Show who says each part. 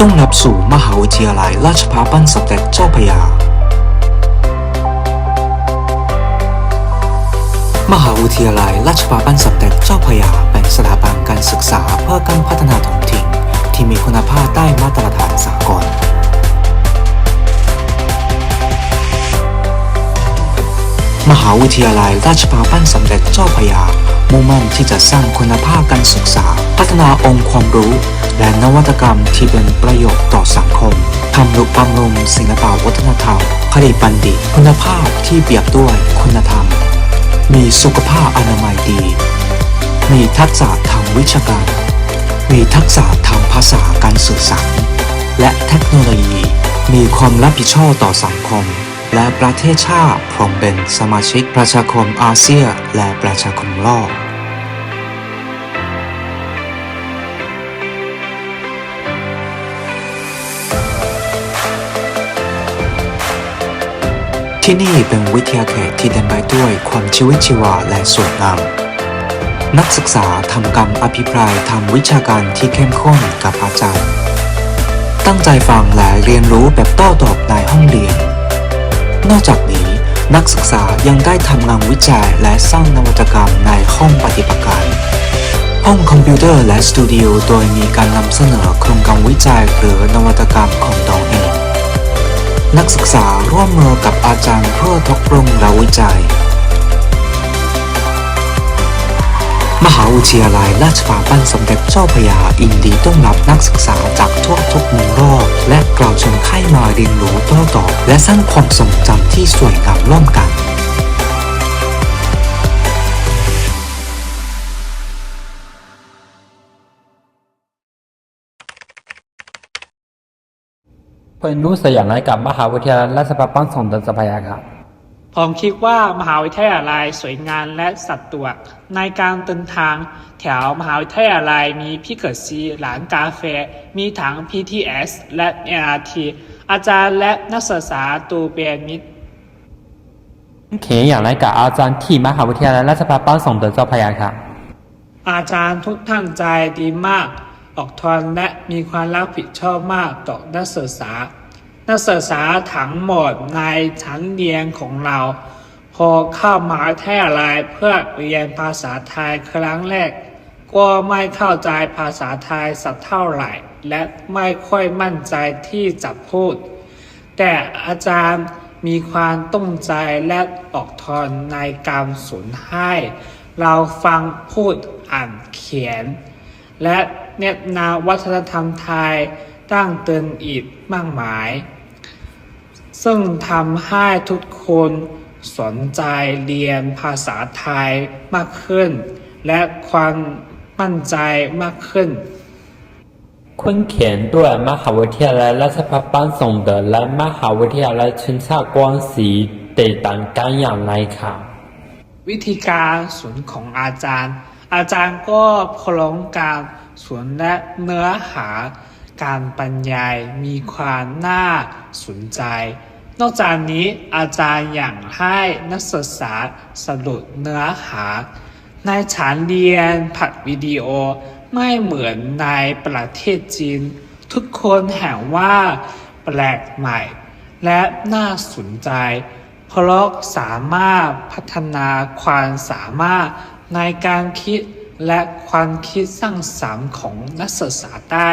Speaker 1: ต้อนรับสู่มหาวิทยาลัยราชภัฏบ้านสมเด็จเจ้าพยา มหาวิทยาลัยราชภัฏบ้านสมเด็จเจ้าพยาเป็นสถาบันการศึกษาเพื่อการพัฒนาท้องถิ่นที่มีคุณภาพได้มาตรฐาน หาวิทยาลัยราชภัฏบ้านสมเด็จเจ้าพยา มุ่งมั่นที่จะสร้างคุณภาพการศึกษา พัฒนาองค์ความรู้ และนวัตกรรมที่เป็นประโยชน์ต่อสังคมทำนุบำรุงศิลปวัฒนธรรมผลิตบัณฑิต คุณภาพที่เปรียบด้วยคุณธรรม มีสุขภาพอนามัยดี มีทักษะทางวิชาการ มีทักษะทางภาษาการสื่อสาร และเทคโนโลยี มีความรับผิดชอบต่อสังคม และประเทศชาติพร้อมเป็นสมาชิกประชาคมอาเซียและประชาคมโลกที่นี่เป็นวิทยาเขตที่เต็มไปด้วยความชีวิตชีวาและสวยงามนักศึกษาทำการมอภิปรายทางวิชาการที่เข้มข้นกับอาจารย์ ตั้งใจฟังและเรียนรู้แบบโต้ตอบในห้องเรียน อกจากนี้นักศึกษายังได้ทำงานวิจัยและสร้างนวัตกรรมในห้องปฏิบัติการ ห้องคอมพิวเตอร์และสตูดิโอโดยมีการนำเสนอโครงการวิจัยหรือนวัตกรรมของตนเอง นักศึกษาร่วมมือกับอาจารย์เพื่อทบรมและวิจัย มหาวิทยาลัยราชภัฏบ้านสมเด็จเจ้าพระยาอินดีต้อนรับนักศึกษาจากทั่วทุกมุมโลก และกล่าวชมให้มาเรียนรู้โต้ตอบและสร้างความทรงจำที่สวยงามร่วมกัน
Speaker 2: เพื่อนรู้สึกอย่างไรกับมหาวิทยาลัยราชภัฏบ้านสมเด็จเจ้าพระยาครับ
Speaker 3: ผมคิดว่ามหาวิทยาลัยสวยงามและสะดวกในการเดินทาง แถวมหาวิทยาลัยมีพิกัดซีร้านกาแฟ มีทั้ง PTS และ MRT อาจารย์และนักศึกษาตูเป็นมิตร
Speaker 2: เขอย่างไรกับอาจารย์ที่มหาวิทยาลัยราชภัฏบ้านสมเด็จเจ้าพระยาครับ
Speaker 3: อาจารย์ทุกท่านใจดีมาก ออกทนและมีความรับผิดชอบมากต่อนักศึกษา นักศึกษาทั้งหมดในชั้นเรียนของเรา พอเข้ามาวิทยาลัยเพื่อเรียนภาษาไทยครั้งแรก ก็ไม่เข้าใจภาษาไทยสักเท่าไหร่ และไม่ค่อยมั่นใจที่จะพูด แต่อาจารย์มีความตั้งใจและออกทนในการสอนให้ เราฟังพูดอ่านเขียน และเนบนาวัฒนธรรมไทย ตั้งเตือนอีกมากมาย ซึ่งทำให้ทุกคนสนใจเรียนภาษาไทยมากขึ้น และความมั่นใจมากขึ้น
Speaker 2: คุณเขียนด้วยมหาวิทยาลัยราชภัฏบ้านสมเด็จและมหาวิทยาลัยเชิงชาติกวางศรีแตกต่างกันอย่างไรครับ
Speaker 3: วิธีการสอนของอาจารย์ อาจารย์ก็พร้อมการสอนและเนื้อหา การบรรยายมีความน่าสนใจ นอกจากนี้อาจารย์ยังให้นักศึกษาสรุปเนื้อหา ในชั้นเรียนผัดวิดีโอไม่เหมือนในประเทศจีน ทุกคนเห็นว่าแปลกใหม่ และน่าสนใจ เพราะสามารถพัฒนาความสามารถในการคิดและความคิดสร้างสรรค์ของนักศึกษาได้